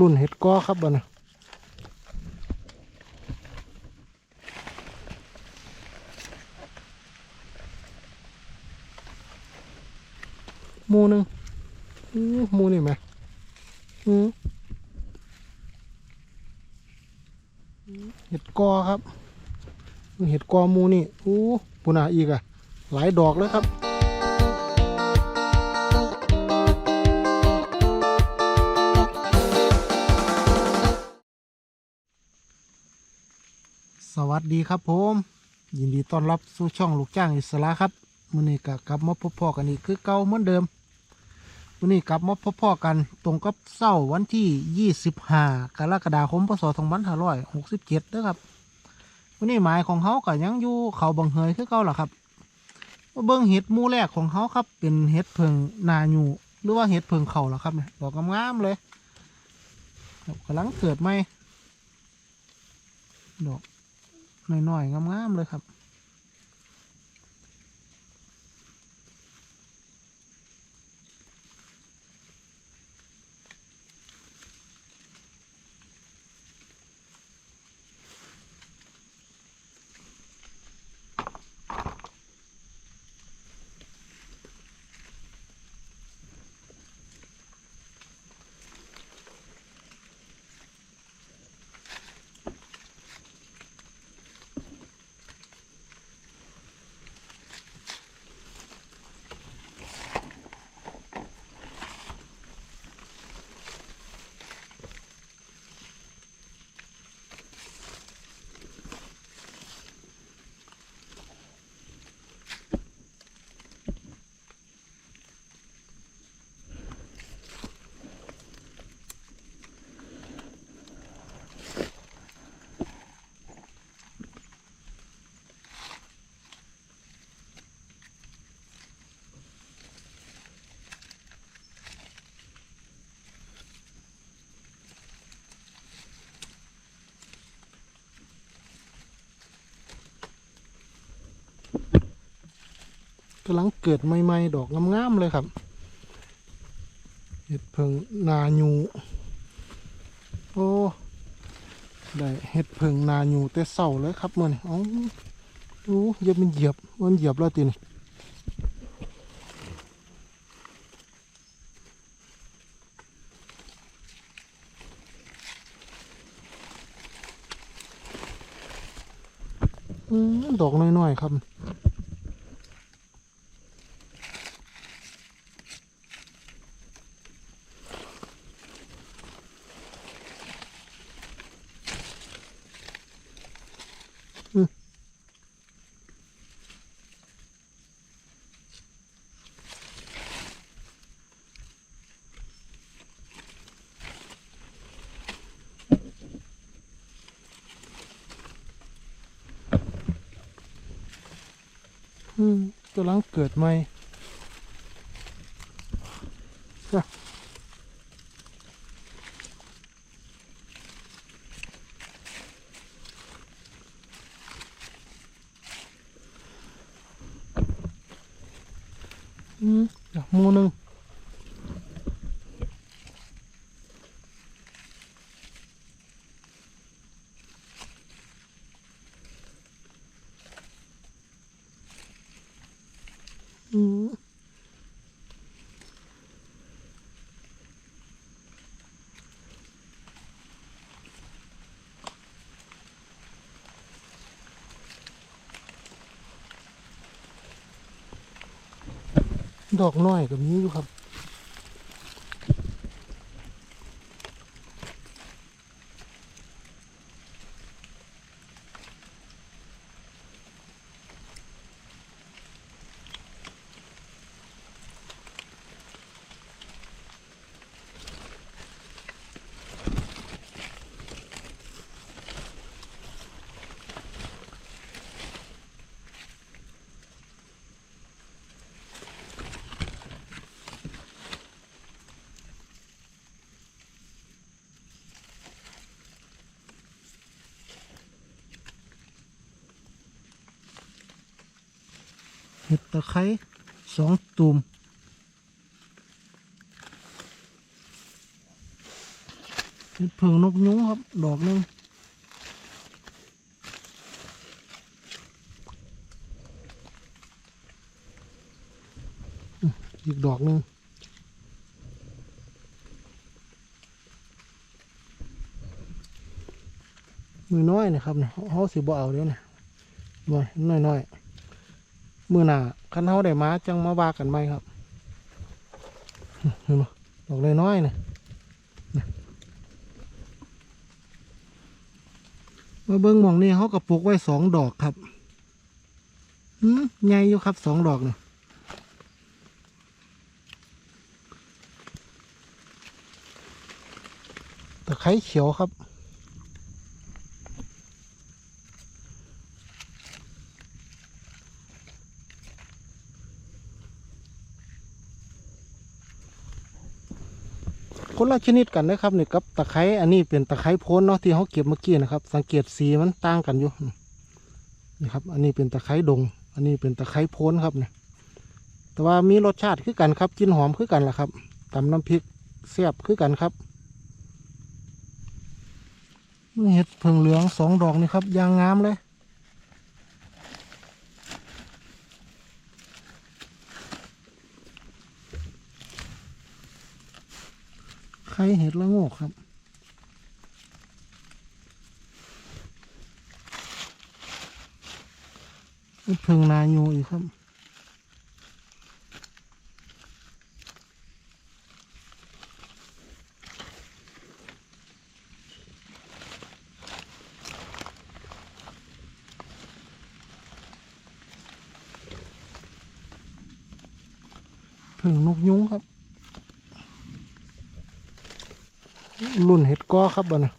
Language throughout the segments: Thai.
รุ่นเห็ดก้อครับบ่นะมูหนึงมูนี่ไหมอือเห็ดกอครับ เห็ดกอมูนี่ อู้ปุนาอีกอะหลายดอกเลยครับ สวัสดีครับผม ยินดีต้อนรับสู่ช่องลูกจ้างอิสระครับมื้อนี้ก็กลับมาพบพ่อกันอีกคือเก่าเหมือนเดิมมื้อนี้กลับมาพบพ่อกันตรงกับเสาร์วันที่ 25 กรกฎาคมพศ2567นะครับมื้อนี้หมายของเขาก็ยังอยู่เขาบังเฮยคือเก่าล่ะครับเบิ่งเห็ดมู่แรกของเขาครับ เป็นเห็ดเพิงนายูหรือว่าเห็ดเพิงเขาล่ะครับเนี่ยดอกงามๆเลยกำลังเกิดใหมดอก น้อยๆงามๆเลยครับ กำลังเกิดใหม่ๆดอกงามๆเลยครับเห็ดเพิงนายูโอ้ได้เห็ดเพิงนายูแต่เศร้าเลยครับมันอ๋อดูเยียบมันเหยียบมันเหยียบแล้วตีนี่ดอกน้อยๆครับ กำลังเกิดใหม่จ้ะอืมจ้ะหมูหนึ่งอืม ดอกน้อยกับนี้อยู่ครับ เห็ดตะไคร้สองตุ่มเห็ดเพิงนกยุงครับ ดอกหนึงอีกดอกหนึงมือน้อยนะครับเนี่ยเขาสิบ่เอาเดี๋ยวนะบ่น้อยน้อย มือหนาคันเขาได้มาจังมาว่ากันไหมครับเห็นไหมดอกน้อยๆเนี่ยมาเบิ้งมองนี่เขาก็ปลูกไว้สองดอกครับหืมใหญ่อยู่ครับสองดอกเนี่ยตะไคร้เขียวครับ คนละชนิดกันนะครับนี่กับตะไคร้อันนี้เป็นตะไคร้โพนเนาะที่เขาเก็บเมื่อกี้นะครับ สังเกตสีมันต่างกันอยู่นี่ครับ อันนี้เป็นตะไคร้ดง อันนี้เป็นตะไคร้โพนครับเนี่ยแต่ว่ามีรสชาติคือกันครับกลินหอมคือกันแหละครับตำน้ำพริกแซ่บคือกันครับนี่เห็ดเพิงเหลืองสองดอกนี่ครับยางงามเลย ไข่เห็ดละโงกครับ เพิงนายูอีกครับ เพิงนกยุงครับ รุ่น เห็ด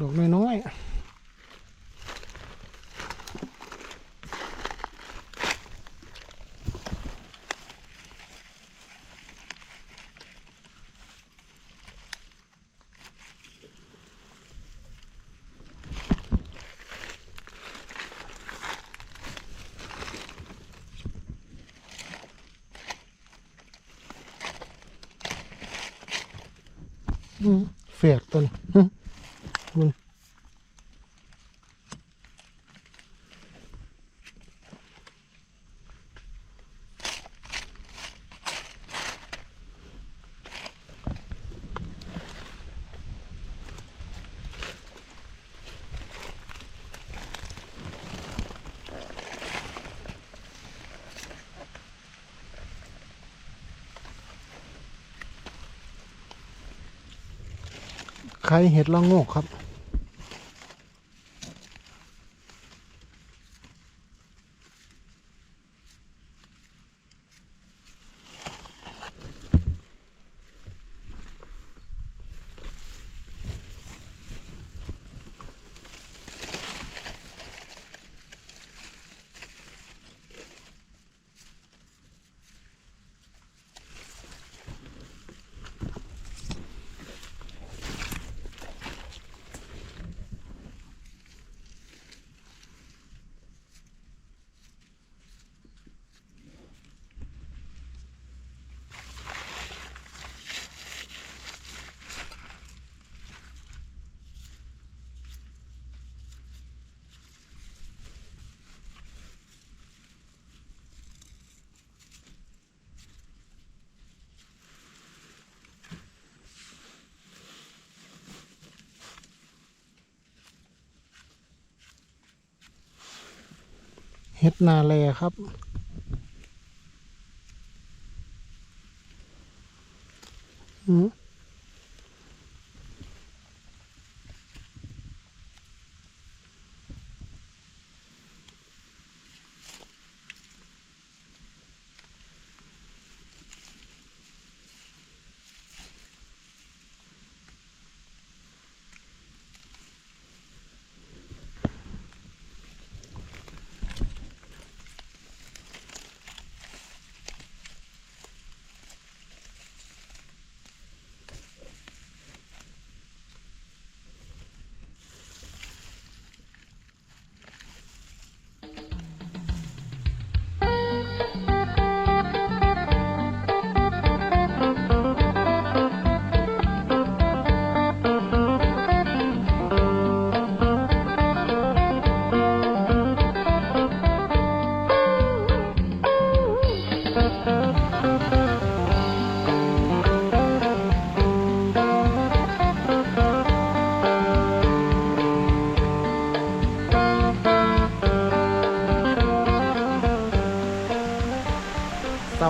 ดอกน้อยๆอืมแฝดต้นหึมึง ไข่เห็ดละโงกครับ เห็ดนาแลครับ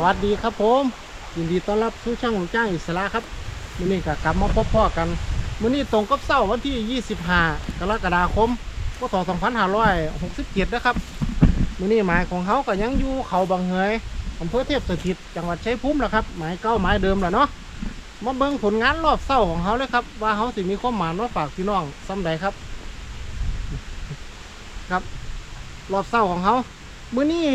วัสดีครับผมยินดีต้อนรับสู่ช่องของจ้างอิสระครับมื้อนี้ก็กลับมาพบพ่อกันมื้อนี้ตรงกับเสาร์วันที่ 25 กรกฎาคมพศ2567นะครับมื้อนี้หมายของเขาก็ยังอยู่เขาบางเหยอำเภอเทพสถิตจังหวัดชัยภูมิแหละครับหมายเก้าหมายเดิมแหละเนาะมาเบิ่งผลงานรอบเสาร์ของเขาเลยครับ ว่าเขาสิมีความหมายมาฝากพี่น้องซ้ำใดครับ ครับ รอบเสาร์ของเขา มื้อนี้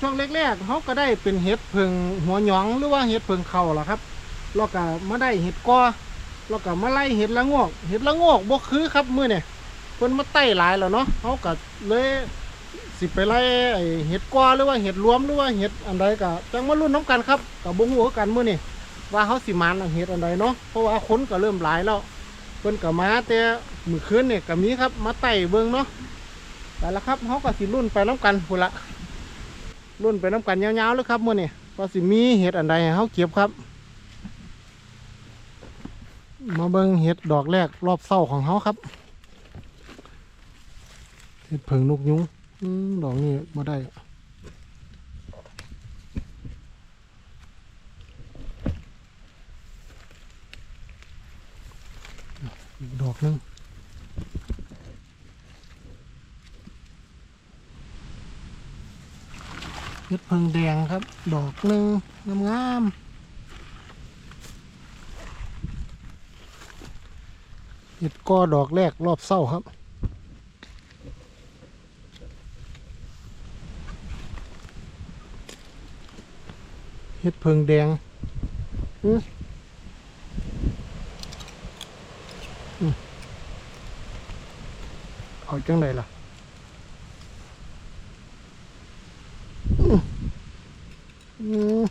ช่วงแรกๆเขาก็ได้เป็นเห็ดเพิงหัวหยองหรือว่าเห็ดเพิงเข่าล่ะครับแล้วก็มาได้เห็ดกอแล้วก็มาไล่เห็ดละงอกเห็ดละงอกบ่คือครับมื้อเนี่ยเพิ่นมาไต่หลายแล้วเนาะเขาก็เลยสิไปไล่ไอเห็ดกอหรือว่าเห็ดรวมหรือว่าเห็ดอันใดก็จังมาลุ้นน้กันครับก็บ่ฮู้คือกันมื้อนี้ว่าเขาสิมานเห็ดอันใดเนาะเพราะว่าคนก็เริ่มหลายแล้วเพิ่นก็มาแต่มื้อคืนเนี่ยก็มีครับมาไต่เบิ่งเนาะแต่ละครับเขาก็สิลุ้นไปน้กันพุ่นละ รุ่นไปน้ำกันยาวๆเลยครับมื่อนี่ก็สิมีเห็ดอันใดเขาเก็บครับ มาเบิ่งเห็ดดอกแรกรอบเศร้าของเขาครับเห็ดเผิงนกยุงดอกนี้มาได้ดอกหนึง เห็ดเพิงแดงครับ ดอกหนึ่งงามๆเห็ดก้อดอกแรกรอบเศร้าครับเห็ดเพิงแดงอื้ออื้อเอาจังไดล่ะ อืม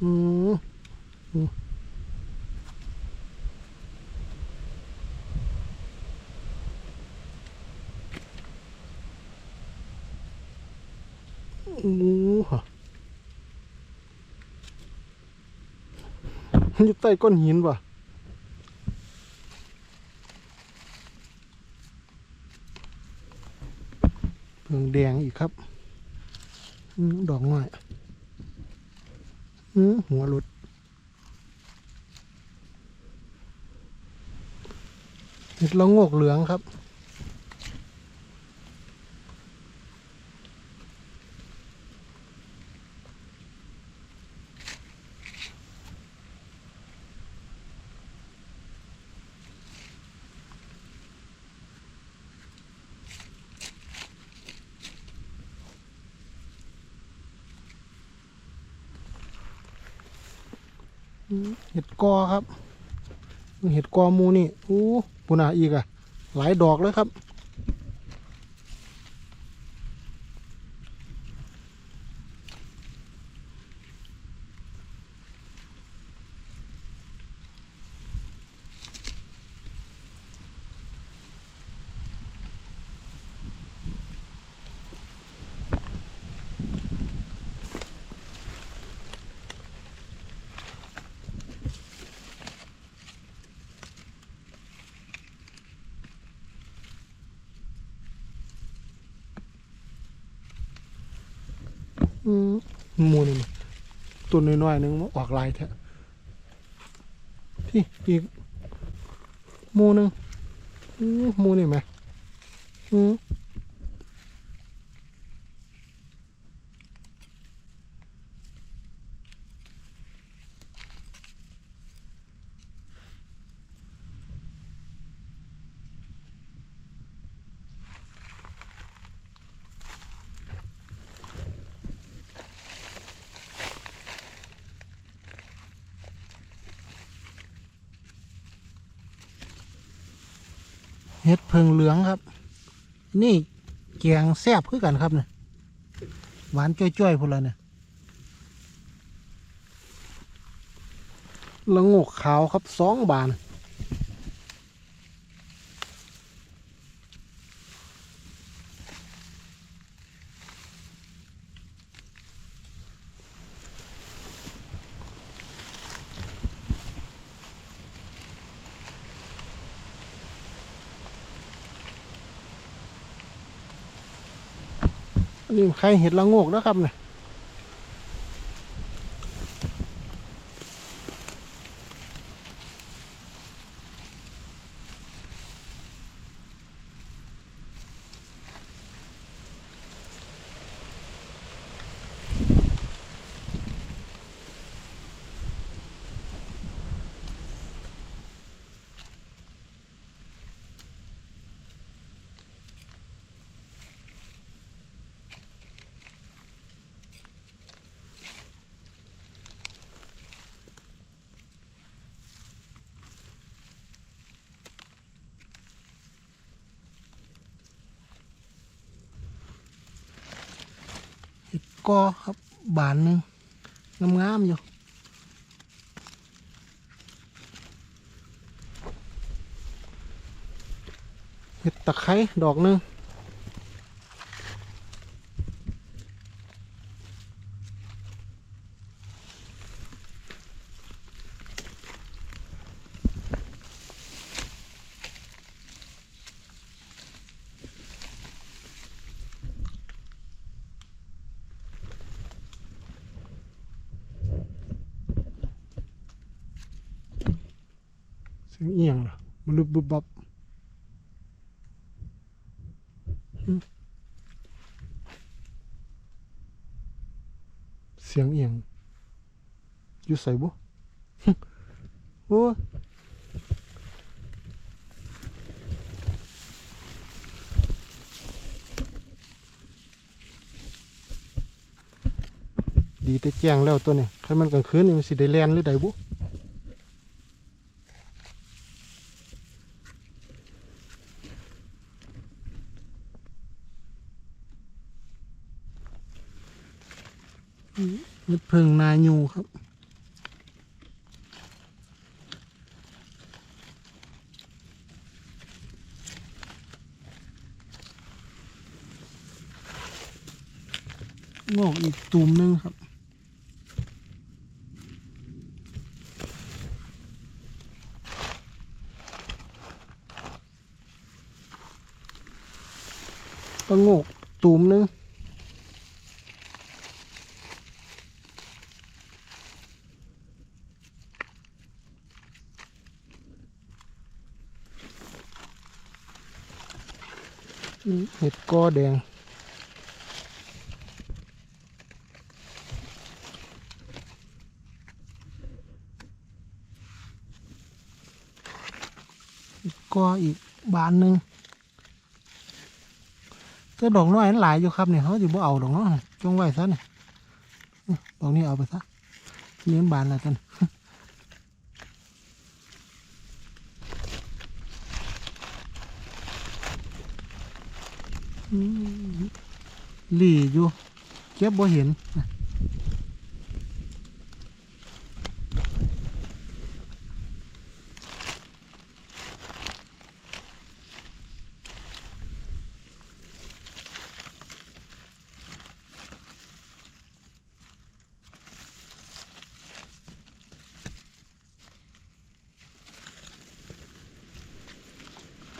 อืมอืม อืมฮะอยู่ใต้ก้อนหินป่ะเพิ่งแดงอีกครับดอกน้อยหัวหลุดเห็ดละงกเหลืองครับ เห็ดกอครับ เห็ดกอมูนี่ อู้ปุนาอีกอะหลายดอกเลยครับ อืมหมูนี่มัน วน้อยๆหนึงออกลายแท้พี่อีกมูหนึงมหมูนี่ไหมอืม เห็ดเพิงเหลืองครับ นี่แกงแซ่บคือกันครับเนี่ยหวานจ้อยๆพวกเราเนี่ยละงกขาวครับสองบาน นนี้ใครเห็ดละโงกนะครับเนี่ย กอครับ บานหนึ่งงามๆอยู่เห็ดตะไคร้ดอกหนึ่ง สียงเอียงล่ะมันลุบบุบบับเสียงเอียงอยู่ใส่บุหึโอ้ดีแต่แจ้งแล้วตัวนี้ใครมันกลางคืนนี่มันสิได้แลนหรือใดบุ เม็ดเพิงนายูครับ งอกอีกตุ่มหนึงครับก็งอกตุ่มหนึง นี่เห็ด กอแดงเห็ดกออีกบานหนึ่งแต่ดอกน้อยนั้นหลายอยู่ครับเนี่ยเขาจะบ่เอาดอกเนาะจงไว้ซะเนี่ยดอกนี้เอาไปซะนี่มันบานอะไรกัน หลี่อยู่เก็บบ่เห็นนะ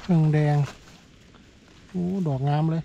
เครื่องแดง ดอกงามเลย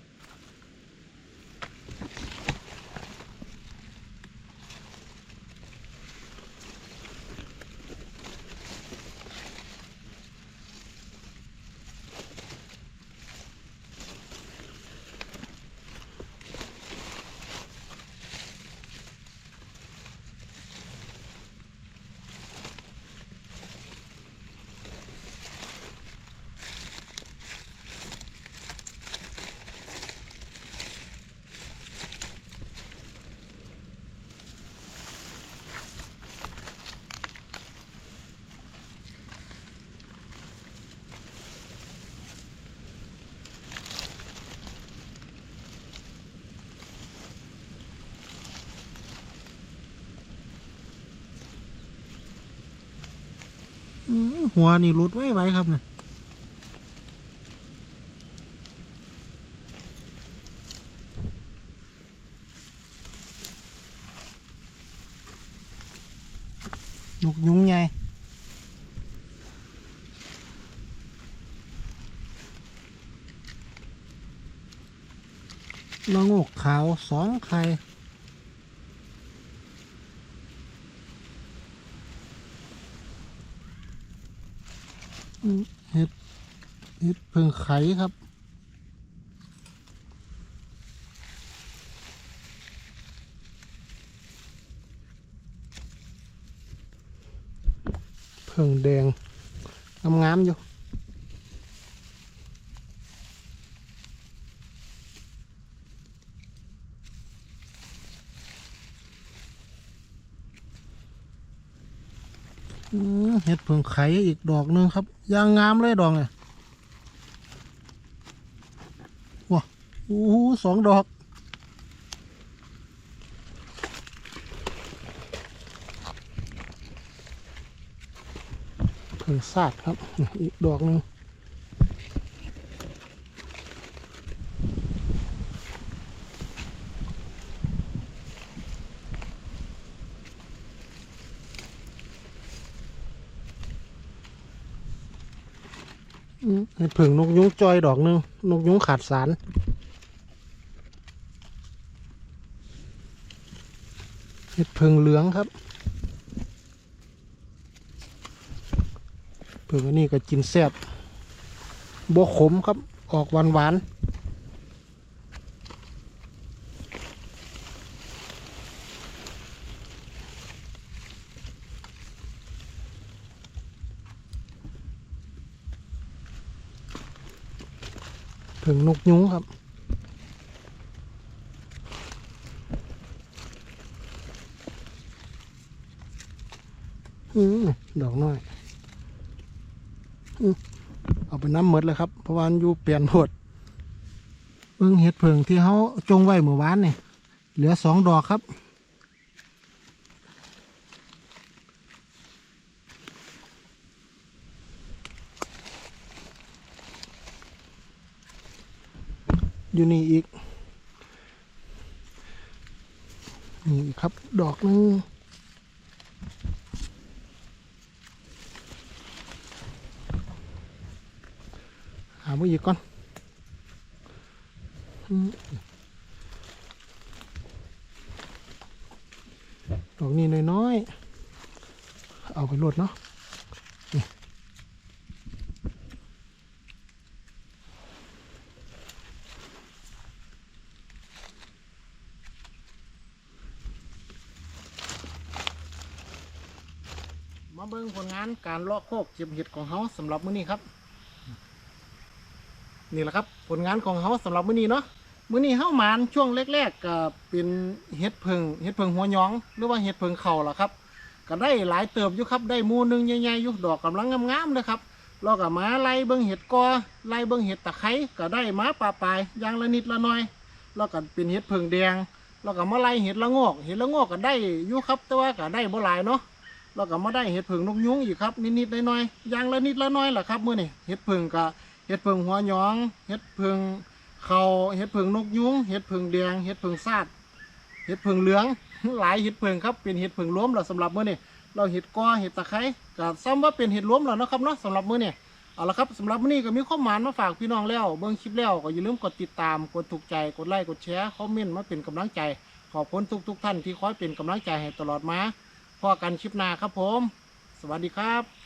อืม หัวนี่รุดไว้ไว้ครับเนี่ยนกยุงไงละโงกขาวสองไข่ เห็ดเห็ดเพิ่งไข่ครับ เพิ่งแดงงามๆอยู่ อืมเห็ ดเพิ่งไข่อีกดอกหนึงครับยางงามเลยดอกเนี่ยว้าโอ้โหสองดอกเพิ่งซาดครับอีกดอกหนึ่ง พึ่งนกยุงจอยดอกหนึ่งนกยุงขาดสาร เห็ดผึ่งเหลืองครับผึ่งอันนี้ก็กินแซ่บบวขมครับ ออกหวานหวานๆเพิ่งน กยุงครับ อืมดอกน้อยเอาไปน้ำหมดเลยครับเพราะว่านอยู่เปลี่ยนโหดเบิ่งเห็ดเผิงที่เขาจงไว้เมื่อวานเนี่ยเหลือสองดอกครับ อยู่นี่อีก นี่ครับ ดอกหนึงหาไมืออีกก่อนดอกนี้น้อยๆ เอาไปรดเนาะนี่มาเบิ่งผลงาน การลาะโคกเก็บเห็ดของเฮาสำหรับมื้อนี้ครับ นี่แหละครับ ผลงานของเขาสำหรับมื้อนี้เนาะมื้อนี้เฮาหมานช่วงแรกๆก็เป็นเห็ดเพิงเห็ดเพิงหัวยอง หรือว่าเห็ดเพิงเข่าล่ะครับ ก็ได้หลายเติบอยู่ครับ ได้มูนึงใหญ่ๆอยู่ดอกกำลังงามๆเลยครับเราก็มาไล่เบิ่งเห็ดกอไล่เบิ่งเห็ดตะไคร้ก็ได้มาปลาปลายยางละนิดละหน่อยแล้วก็เป็นเห็ดเพิงแดงแล้วก็มาไล่เห็ดละงอกเห็ดละงอกก็ได้อยู่ครับ แต่ว่าก็ได้บ่หลายเนาะ แล้วก็มาได้เห็ดเพิงนกยุงอีกครับนิดๆน่อยๆอย่างละนิดละน่อยล่ะครับมื้อนี้เห็ดเพิงก็เห็ดเพิงหัวหยองเห็ดเพิงเขาเห็ดเพิงนกยุงเห็ดเพิงแดงเห็ดเพิงซาดเห็ดเพิงเหลือง หลายเห็ดเพิงครับเป็นเห็ดเพิงรวมแล้วสำหรับมื้อนี้เราเห็ดกอเห็ดตะไคร้ก็ซ้ำว่าเป็นเห็ดรวมแล้วเนะครับเนาะสำหรับมื้อนี้เอาละครับสำหรับมื้อนี้ก็มีข้อมานมาฝากพี่น้องแล้วเบิ่งคลิปแล้วก็อย่าลืมกดติดตามกดถูกใจกดไลค์กดแชร์คอมเมนต์มาเป็นกำลังใจขอบคุณทุกๆท่านที่คอยเป็นกำลังใจให้ตลอดมา พอกันคลิปหน้าครับผม สวัสดีครับ